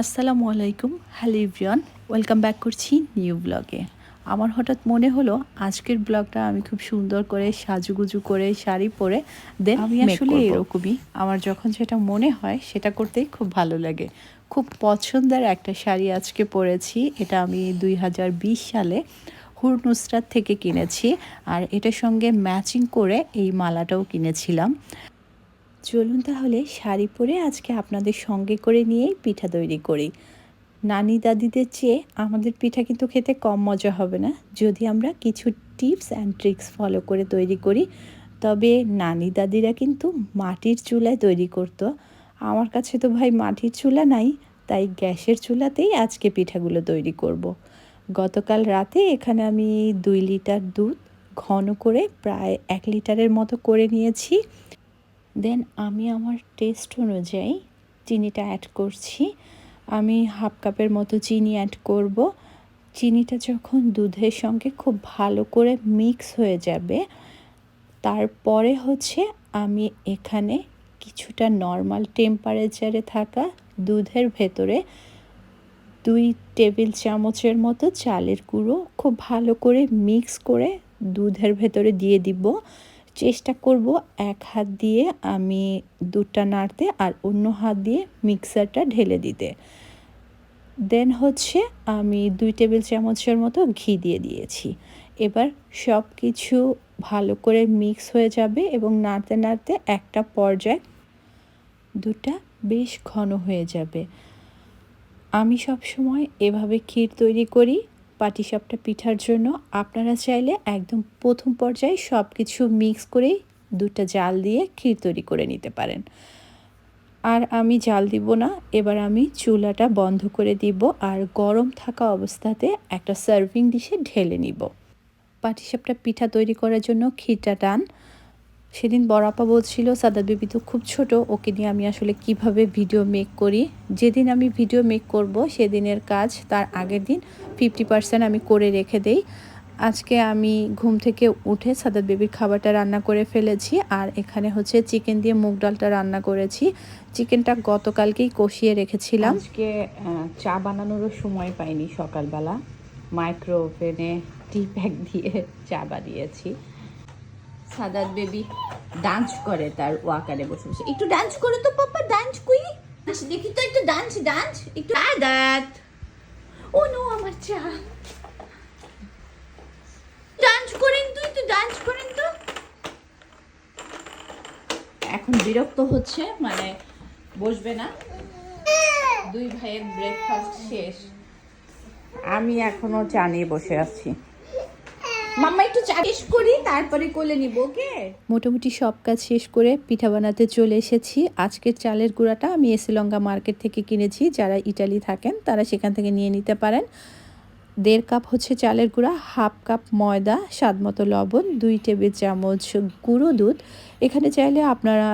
আসসালামু আলাইকুম hello welcome back করছি নিউ ব্লগে। আমার হঠাৎ মনে হলো আজকের ব্লগটা আমি খুব সুন্দর করে সাজুগুজু করে শাড়ি পরে দেন আমি আসলে এরকমই। আমার যখন যেটা মনে হয় সেটা করতেই খুব ভালো লাগে। খুব পছন্দের একটা শাড়ি আজকে পরেছি এটা আমি দুই হাজার বিশ সালে হুর নুসরাত থেকে কিনেছি আর এটার সঙ্গে ম্যাচিং করে এই মালাটাও কিনেছিলাম। চলুন তাহলে শাড়ি পরে আজকে আপনাদের সঙ্গে করে নিয়েই পিঠা তৈরি করি। নানি দাদিদের চেয়ে আমাদের পিঠা কিন্তু খেতে কম মজা হবে না। যদি আমরা কিছু টিপস অ্যান্ড ট্রিক্স ফলো করে তৈরি করি, তবে নানি দাদিরা কিন্তু মাটির চুলায় তৈরি করতো। আমার কাছে তো ভাই মাটির চুলা নাই, তাই গ্যাসের চুলাতেই আজকে পিঠাগুলো তৈরি করব। গতকাল রাতে এখানে আমি দুই লিটার দুধ ঘন করে প্রায় এক লিটারের মতো করে নিয়েছি। দেন আমি আমার টেস্ট অনুযায়ী চিনিটা অ্যাড করছি। আমি হাফ কাপের মতো চিনি অ্যাড করব। চিনিটা যখন দুধের সঙ্গে খুব ভালো করে মিক্স হয়ে যাবে, তারপরে হচ্ছে আমি এখানে কিছুটা নর্মাল টেম্পারেচারে থাকা দুধের ভেতরে দুই টেবিল চামচের মতো চালের গুঁড়ো খুব ভালো করে মিক্স করে দুধের ভেতরে দিয়ে দিব। চেষ্টা করব এক হাত দিয়ে আমি দুধটা নাড়তে আর অন্য হাত দিয়ে মিক্সারটা ঢেলে দিতে। দেন হচ্ছে আমি দুই টেবিল চামচের মতো ঘি দিয়ে দিয়েছি। এবার সব কিছু ভালো করে মিক্স হয়ে যাবে এবং নাড়তে নাড়তে একটা পর্যায়ে দুটা বেশ ঘন হয়ে যাবে। আমি সব সময় এভাবে ক্ষীর তৈরি করি। পাটিসাপটা পিঠার জন্য আপনারা চাইলে একদম প্রথম পর্যায়ে সব কিছু মিক্স করেই দুধটা জাল দিয়ে ক্ষীর তৈরি করে নিতে পারেন। আর আমি জাল দিব না, এবার আমি চুলাটা বন্ধ করে দিব আর গরম থাকা অবস্থাতে একটা সার্ভিং ডিশে ঢেলে নিব। পাটিসাপটা পিঠা তৈরি করার জন্য ক্ষীরটা টান। সেদিন বড়াপা বলছিল, সাদাত বেবি তো খুব ছোট, ওকে নিয়ে আমি আসলে কীভাবে ভিডিও মেক করি? যেদিন আমি ভিডিও মেক করব, সেদিনের কাজ তার আগের দিন ফিফটি পার্সেন্ট আমি করে রেখে দেই। আজকে আমি ঘুম থেকে উঠে সাদাত বেবির খাবারটা রান্না করে ফেলেছি আর এখানে হচ্ছে চিকেন দিয়ে মুগ ডালটা রান্না করেছি। চিকেনটা গতকালকেই কষিয়ে রেখেছিলাম। আজকে চা বানানোরও সময় পাইনি সকালবেলা। মাইক্রো ওভেনে টি প্যাক দিয়ে চা বানিয়েছি। সাদাত বেবি ডান্স করে তার ওয়াকারে বসে বসে। একটু ডান্স করে তো পাপা ডান্স কুই দেখি তো একটু ডান্স ডান্স একটু সাদাত। ও নো আমার চা। ডান্স করেন তো একটু ডান্স করেন তো। এখন বিরক্ত হচ্ছে মানে বসবে না। দুই ভাইয়ের ব্রেকফাস্ট শেষ। আমি এখনও চা নিয়ে বসে আছি। মাম্মা একটু চা শেষ করি, তারপরে কোলে নিব, ওকে? মোটামুটি সব কাজ শেষ করে পিঠা বানাতে চলে এসেছি। আজকের চালের গুঁড়াটা আমি এসিলঙ্গা মার্কেট থেকে কিনেছি। যারা ইটালি থাকেন, তারা সেখান থেকে নিয়ে নিতে পারেন। দেড় কাপ হচ্ছে চালের গুঁড়া, হাফ কাপ ময়দা, স্বাদ মতো লবণ, দুই টেবিল চামচ গুঁড়ো দুধ। এখানে চাইলে আপনারা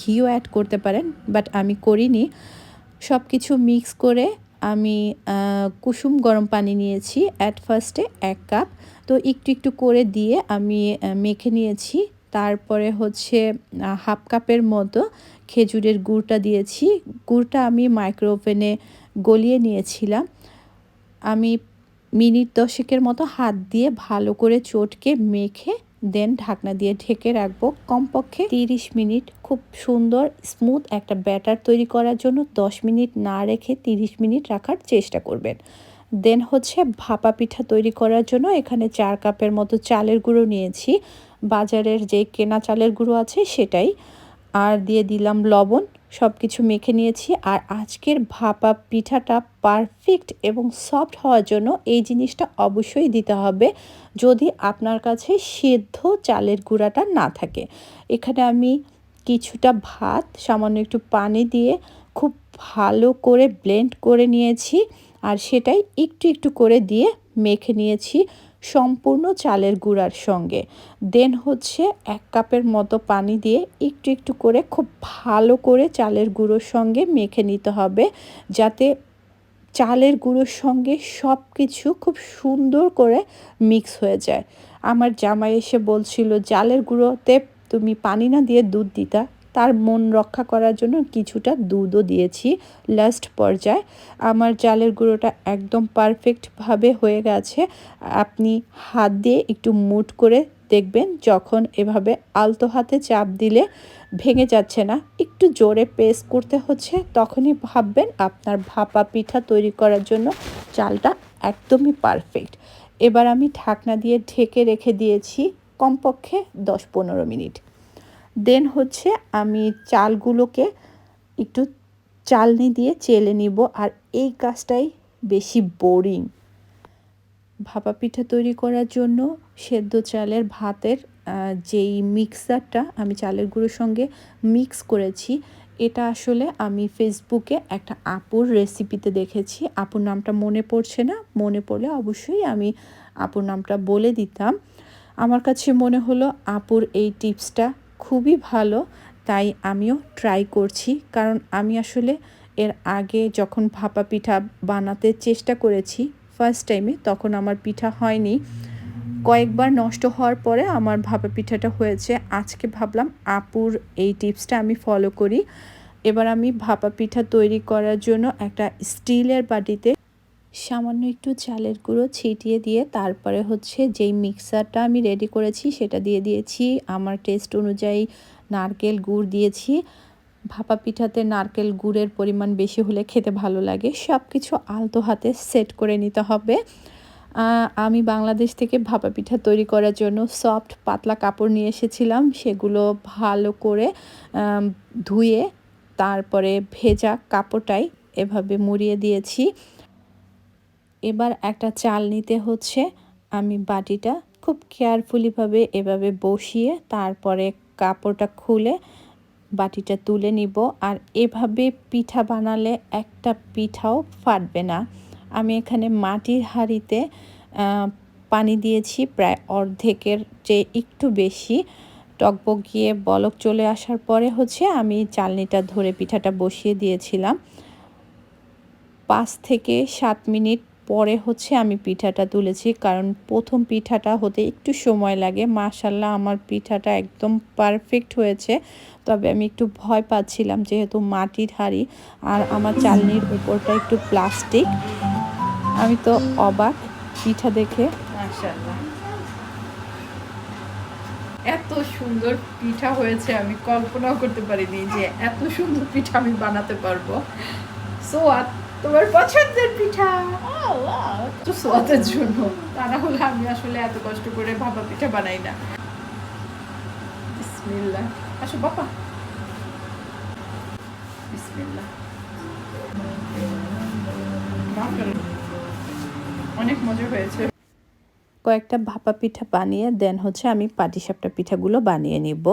ঘিও অ্যাড করতে পারেন বাট আমি করিনি। সব কিছু মিক্স করে আমি কুসুম গরম পানি নিয়েছি। অ্যাট ফার্স্টে এক কাপ। তো একটু একটু করে দিয়ে আমি মেখে নিয়েছি। তারপরে হচ্ছে হাফ কাপের মতো খেজুরের গুড়টা দিয়েছি। গুড়টা আমি মাইক্রো ওভেনে গলিয়ে নিয়েছিলাম। আমি মিনিট দশেকের মতো হাত দিয়ে ভালো করে চটকে মেখে, দেন ঢাকনা দিয়ে ঢেকে রাখব। কমপক্ষে তিরিশ মিনিট। খুব সুন্দর, স্মুথ একটা ব্যাটার তৈরি করার জন্য দশ মিনিট না রেখে তিরিশ মিনিট রাখার চেষ্টা করবেন। দেন হচ্ছে ভাপা পিঠা তৈরি করার জন্য এখানে চার কাপের মতো চালের গুঁড়ো নিয়েছি। বাজারের যে কেনা চালের গুঁড়ো আছে সেটাই। আর দিয়ে দিলাম লবণ সব কিছু মেখে নিয়েছি। আর আজকের ভাপা পিঠাটা পারফেক্ট এবং সফট হওয়ার জন্য এই জিনিসটা অবশ্যই দিতে হবে যদি আপনার কাছে সেদ্ধ চালের গুঁড়াটা না থাকে। এখানে আমি কিছুটা ভাত, সামান্য একটু পানি দিয়ে খুব ভালো করে ব্লেন্ড করে নিয়েছি। আর সেটাই একটু একটু করে দিয়ে মেখে নিয়েছি সম্পূর্ণ চালের গুঁড়ার সঙ্গে। দেন হচ্ছে এক কাপের মতো পানি দিয়ে একটু একটু করে খুব ভালো করে চালের গুঁড়োর সঙ্গে মেখে নিতে হবে, যাতে চালের গুঁড়োর সঙ্গে সব কিছু খুব সুন্দর করে মিক্স হয়ে যায়। আমার জামাই এসে বলছিল, চালের গুঁড়োতে তুমি পানি না দিয়ে দুধ দিতা? তার মন রক্ষা করার জন্য কিছুটা দুধও দিয়েছি লাস্ট পর্যায়ে। আমার চালের গুঁড়োটা একদম পারফেক্টভাবে হয়ে গেছে। আপনি হাত দিয়ে একটু মুট করে দেখবেন যখন এভাবে আলতো হাতে চাপ দিলে ভেঙে যাচ্ছে না। একটু জোরে পেস করতে হচ্ছে তখনই ভাববেন আপনার ভাপা পিঠা তৈরি করার জন্য চালটা একদমই পারফেক্ট এবার আমি ঢাকনা দিয়ে ঢেকে রেখে দিয়েছি কমপক্ষে দশ পনেরো মিনিট। দেন হচ্ছে আমি চালগুলোকে একটু চালনি দিয়ে চেলে নিব আর এই কাজটাই বেশি বোরিং ভাপা পিঠা তৈরি করার জন্য সেদ্ধ চালের ভাতের যেই মিক্সারটা আমি চালের গুঁড়োর সঙ্গে মিক্স করেছি, এটা আসলে আমি ফেসবুকে একটা আপুর রেসিপিতে দেখেছি। আপুর নামটা মনে পড়ছে না, মনে পড়লে অবশ্যই আমি আপুর নামটা বলে দিতাম। আমার কাছে মনে হলো আপুর এই টিপসটা খুবই ভালো, তাই আমিও ট্রাই করছি। কারণ আমি আসলে এর আগে যখন ভাপা পিঠা বানাতে চেষ্টা করেছি ফার্স্ট টাইমে তখন আমার পিঠা হয়নি। কয়েকবার নষ্ট হওয়ার পরে আমার ভাপা পিঠাটা হয়েছে। আজকে ভাবলাম আপুর এই টিপসটা আমি ফলো করি। এবার আমি ভাপা পিঠা তৈরি করার জন্য একটা স্টিলের বাটিতে সামান্য একটু চালের গুঁড়ো ছিটিয়ে দিয়ে তারপরে হচ্ছে যেই মিক্সারটা আমি রেডি করেছি সেটা দিয়ে দিয়েছি। আমার টেস্ট অনুযায়ী নারকেল গুড় দিয়েছি। ভাপা পিঠাতে নারকেল গুড়ের পরিমাণ বেশি হলে খেতে ভালো লাগে। সব কিছু আলতো হাতে সেট করে নিতে হবে। আমি বাংলাদেশ থেকে ভাপা পিঠা তৈরি করার জন্য সফট পাতলা কাপড় নিয়ে এসেছিলাম। সেগুলো ভালো করে ধুয়ে তারপরে ভেজা কাপড়টাই এভাবে মুড়িয়ে দিয়েছি। এবার একটা চাল নিতে হচ্ছে। আমি বাটিটা খুব কেয়ারফুলিভাবে এভাবে বসিয়ে তারপরে কাপড়টা খুলে বাটিটা তুলে নিব। আর এভাবে পিঠা বানালে একটা পিঠাও ফাটবে না। আমি এখানে মাটির হাঁড়িতে পানি দিয়েছি প্রায় অর্ধেকের চেয়ে একটু বেশি। টকবক গিয়ে বলক চলে আসার পরে হচ্ছে আমি চালনিটা ধরে পিঠাটা বসিয়ে দিয়েছিলাম। পাঁচ থেকে সাত মিনিট পরে হচ্ছে আমি পিঠাটা তুলেছি, কারণ প্রথম পিঠাটা হতে একটু সময় লাগে। মাশাল্লাহ আমার পিঠাটা একদম পারফেক্ট হয়েছে। তবে আমি একটু ভয় পাচ্ছিলাম যেহেতু মাটির হাড়ি আর আমার চালনির উপরটা একটু প্লাস্টিক আমি তো অবাক পিঠা দেখে। মাশাআল্লাহ। এত সুন্দর পিঠা হয়েছে, আমি কল্পনাও করতে পারিনি যে এত সুন্দর পিঠা আমি বানাতে পারব। সোয়াত তোমার পছন্দের পিঠা। তো সোয়াদের জন্য। তা না হলে আমি আসলে এত কষ্ট করে ভাপা পিঠা বানাই না। বিসমিল্লাহ। আসো বাবা। বিসমিল্লাহ। অনেক মজা হয়েছে। কয়েকটা ভাপা পিঠা বানিয়ে, দেন হচ্ছে আমি পাটিসাপটা পিঠাগুলো বানিয়ে নিব।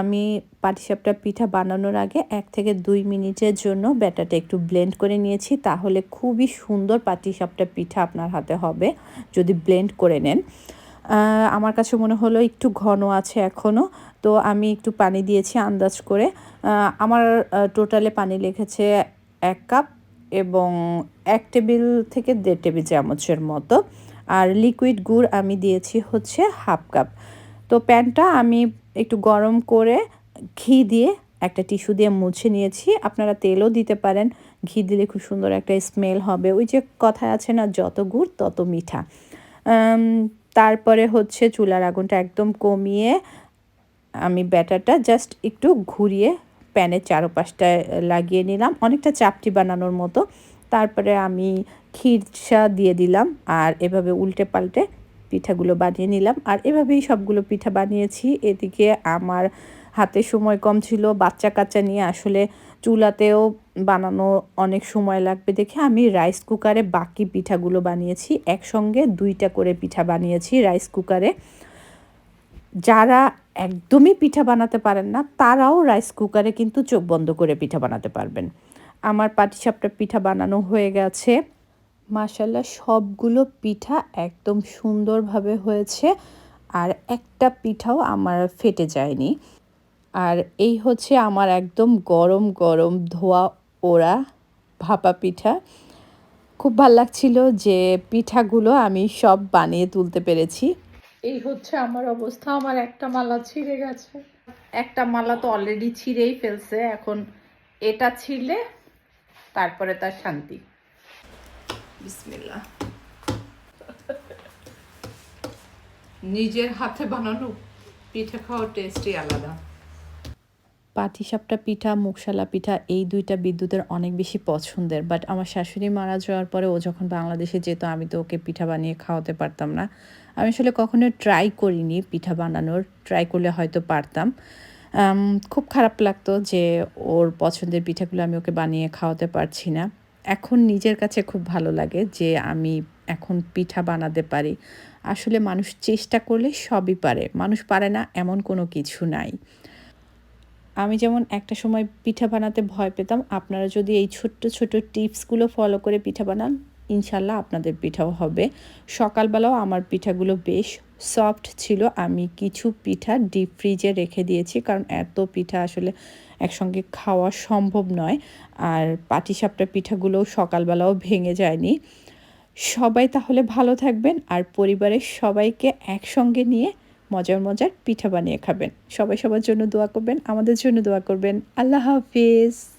আমি পাটিসাপটা পিঠা বানানোর আগে এক থেকে দুই মিনিটের জন্য ব্যাটারটা একটু ব্লেন্ড করে নিয়েছি, তাহলে খুবই সুন্দর পাটিসাপটা পিঠা আপনার হাতে হবে, যদি ব্লেন্ড করে নেন। আমার কাছে মনে হলো একটু ঘন আছে এখনও তো আমি একটু পানি দিয়েছি আন্দাজ করে। আমার টোটালে পানি লেগেছে এক কাপ এবং এক টেবিল থেকে দেড় টেবিল চামচের মতো। আর লিকুইড গুড় আমি দিয়েছি হচ্ছে হাফ কাপ তো প্যানটা আমি একটু গরম করে ঘি দিয়ে একটা টিস্যু দিয়ে মুছে নিয়েছি। আপনারা তেলও দিতে পারেন। ঘি দিলে খুব সুন্দর একটা স্মেল হবে। ওই যে কথায় আছে না, যত গুড়, তত মিঠা। তারপরে হচ্ছে চুলার আগুনটা একদম কমিয়ে আমি ব্যাটারটা জাস্ট একটু ঘুরিয়ে প্যানের চারপাশটা লাগিয়ে নিলাম। অনেকটা চাপটি বানানোর মতো। তারপরে আমি খিরসা দিয়ে দিলাম আর এভাবে উল্টে পাল্টে পিঠাগুলো বানিয়ে নিলাম। আর এভাবেই সবগুলো পিঠা বানিয়েছি। এদিকে আমার হাতে সময় কম ছিল। বাচ্চা কাচ্চা নিয়ে আসলে চুলাতেও বানানো অনেক সময় লাগবে দেখে আমি রাইস কুকারে বাকি পিঠাগুলো বানিয়েছি। একসঙ্গে দুইটা করে পিঠা বানিয়েছি রাইস কুকারে। যারা একদমই পিঠা বানাতে পারেন না, তারাও রাইস কুকারে কিন্তু চোখ বন্ধ করে পিঠা বানাতে পারবেন। আমার পাটিসাপটা পিঠা বানানো হয়ে গেছে। মাসাল্লাহ সবগুলো পিঠা একদম সুন্দরভাবে হয়েছে আর একটা পিঠাও আমার ফেটে যায়নি। আর এই হচ্ছে আমার একদম গরম গরম ধোয়া ওরা ভাপা পিঠা। খুব ভালো লাগছিল যে পিঠাগুলো আমি সব বানিয়ে তুলতে পেরেছি। এই হচ্ছে আমার অবস্থা, আমার একটা মালা ছিঁড়ে গেছে। একটা মালা তো অলরেডি ছিঁড়েই ফেলছে, এখন এটা ছিঁড়লে তারপরে তার শান্তি। বিসমিল্লাহ। নিজের হাতে বানানো পিঠে খাওয়ার টেস্টই আলাদা। পাটিসাপটা পিঠা, মুখশালা পিঠা, এই দুইটা বিদ্যুতের অনেক বেশি পছন্দের। বাট আমার শাশুড়ি মারা যাওয়ার পরে ও যখন বাংলাদেশে যেত, আমি তো ওকে পিঠা বানিয়ে খাওয়াতে পারতাম না। আমি আসলে কখনো ট্রাই করিনি পিঠা বানানোর। ট্রাই করলে হয়তো পারতাম। খুব খারাপ লাগতো যে ওর পছন্দের পিঠাগুলো আমি ওকে বানিয়ে খাওয়াতে পারছি না। এখন নিজের কাছে খুব ভালো লাগে যে আমি এখন পিঠা বানাতে পারি। আসলে মানুষ চেষ্টা করলে সবই পারে, মানুষ পারে না এমন কোনো কিছু নাই। আমি যেমন একটা সময় পিঠা বানাতে ভয় পেতাম, আপনারা যদি এই ছোট্ট ছোট্ট টিপসগুলো ফলো করে পিঠা বানান, ইনশাল্লাহ আপনাদের পিঠাও হবে। সকালবেলাও আমার পিঠাগুলো বেশ সফট ছিল। আমি কিছু পিঠা ডিপ ফ্রিজে রেখে দিয়েছি, কারণ এত পিঠা আসলে একসঙ্গে খাওয়া সম্ভব নয়। আর পাটিসাপটা পিঠাগুলোও সকালবেলাও ভেঙে যায়নি। সবাই তাহলে ভালো থাকবেন আর পরিবারের সবাইকে একসঙ্গে নিয়ে মজার মজার পিঠা বানিয়ে খাবেন। সবাই সবার জন্য দোয়া করবেন, আমাদের জন্য দোয়া করবেন। আল্লাহ হাফিজ।